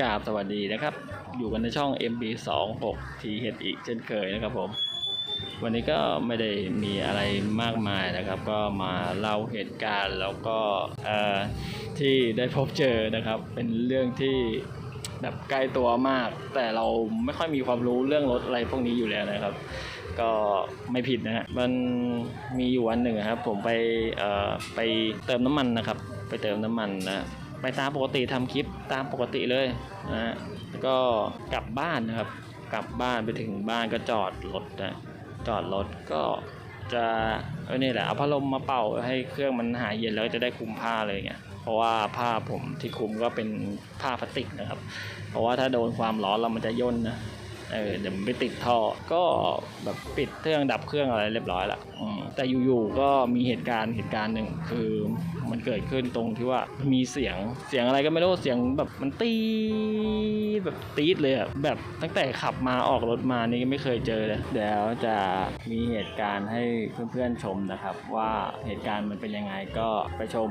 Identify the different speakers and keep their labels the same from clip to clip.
Speaker 1: กราบสวัสดีนะครับ อยู่กันในช่อง MB26 TH อีกเช่นเคยนะครับผม วันนี้ก็ไม่ได้มีอะไรมากมายนะครับ ก็มาเล่าเหตุการณ์แล้วก็เอ่อที่ได้พบเจอนะครับ เป็นเรื่องที่แบบใกล้ตัวมาก แต่เราไม่ค่อยมีความรู้เรื่องรถอะไรพวกนี้อยู่แล้วนะครับ ก็ไม่ผิดนะฮะมันมีอยู่วันหนึ่งครับ ผมไปเอ่อไปเติมน้ำมันนะครับ ไปเติมน้ำมันนะ ไปตามปกติทำคลิปตามปกติเลยนะฮะแล้วก็กลับบ้านนะครับ กลับบ้านไปถึงบ้านก็จอดรถนะจอดรถก็จะเออนี่แหละเอาพัดลมมาเป่าให้เครื่องมันหายเย็นแล้วจะได้คุมผ้าเลยไงเพราะว่าผ้าผมที่คุมก็เป็นผ้าพลาสติกนะครับ เพราะว่าถ้าโดนความร้อนแล้วมันจะย่นนะ เออเดี๋ยวมันไปติดท่อ ก็แบบปิดเครื่องดับเครื่องอะไรเรียบร้อยละแต่อยู่ๆก็มีเหตุการณ์เหตุการณ์หนึ่งคือมันเกิดขึ้นตรงที่ว่ามีเสียงเสียงอะไรก็ไม่รู้เสียงแบบมันตีแบบตีดเลยอะแบบตั้งแต่ขับมาออกรถมานี่ก็ไม่เคยเจอเลยเดี๋ยวจะมีเหตุการณ์ให้เพื่อนๆชมนะครับ ว่าเหตุการณ์มันเป็นยังไงก็ไปชม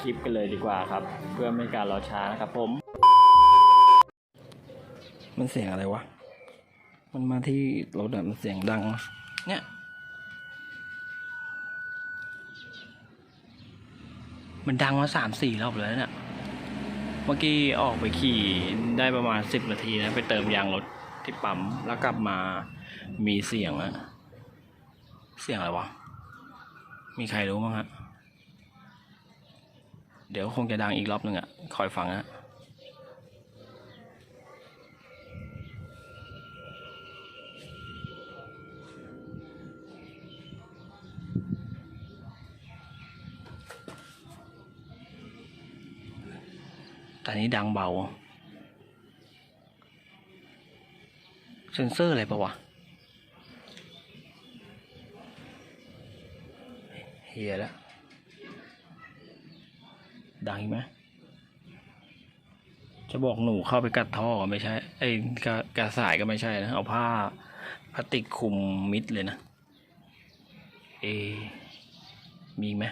Speaker 1: คลิปกันเลยดีกว่าครับ เพื่อไม่การรอช้านะครับผม มันเสียงอะไรวะ มันมาที่เรถอะมันเสียงดัง เนี่ย มันดังมาสามสี่รอบเลยเนี่ย เมื่อกี้ออกไปขี่ได้ประมาณสิบนาทีนะ ไปเติมยางรถที่ปั๊ม แล้วกลับมามีเสียงอะเสียงอะไรวะ มีใครรู้มั้งฮะ เดี๋ยวคงจะดังอีกรอบหนึ่งอะคอยฟังนะ แต่นี้ดังเบา เซนเซอร์อะไรปะวะเฮียแล้ว ดังไหมจะบอกหนูเข้าไปกัดท่อก็ไม่ใช่ไอ้กะกระสายก็ไม่ใช่นะ เอาผ้าพลาสติกคลุมมิดเลยนะ เอ มีไหม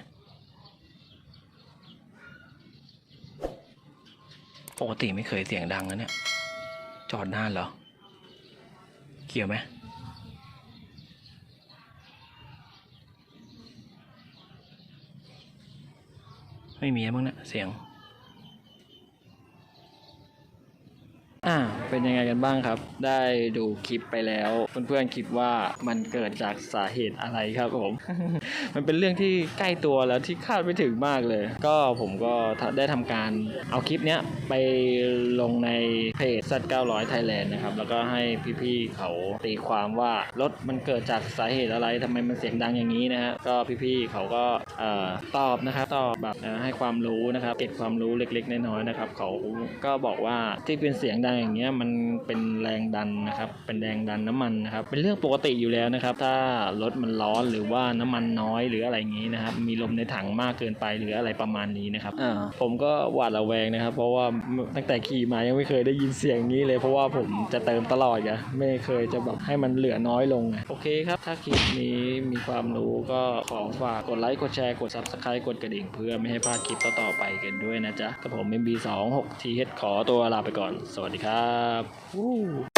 Speaker 1: ปกติไม่เคยเสียงดังนะเนี่ย จอดนานเหรอ เกี่ยวไหมไม่มีมั้งนะเสียง อ่าเป็นยังไงกันบ้างครับ ได้ดูคลิปไปแล้ว เพื่อนๆคิดว่ามันเกิดจากสาเหตุอะไรครับผม มันเป็นเรื่องที่ใกล้ตัวแล้วที่คาดไม่ถึงมากเลย ก็ผมก็ได้ทำการเอาคลิปเนี้ยไปลงในเพจสัต900 Thailand นะครับ แล้วก็ให้พี่ๆเขาตีความว่ารถมันเกิดจากสาเหตุอะไรทำไมมันเสียงดังอย่างนี้นะฮะก็พี่ๆเขาก็เอ่อตอบนะครับตอบแบบให้ความรู้นะครับเก็บความรู้เล็กๆน้อยๆนะครับเขาก็บอกว่าที่เป็นเสียงดังอย่างเงี้ยมันเป็นแรงดันนะครับ เป็นแรงดันน้ำมันนะครับ เป็นเรื่องปกติอยู่แล้วนะครับ ถ้ารถมันร้อนหรือว่าน้ำมันน้อยหรืออะไรอย่างนี้นะครับ มีลมในถังมากเกินไปหรืออะไรประมาณนี้นะครับอ่าผมก็หวาดระแวงนะครับ เพราะว่าตั้งแต่ขี่มายังไม่เคยได้ยินเสียงนี้เลย เพราะว่าผมจะเติมตลอดไงไม่เคยจะแบบให้มันเหลือน้อยลงไงโอเคครับ ถ้าคลิปนี้มีความรู้ก็ขอฝากกดไลค์กดแชร์กด subscribe กดกระดิ่งเพื่อไม่ให้พลาดคลิปต่อๆไปกันด้วยนะจ๊ะกับผม MB26 TH ขอตัวลาไปก่อน สวัสดีครับ tá pô.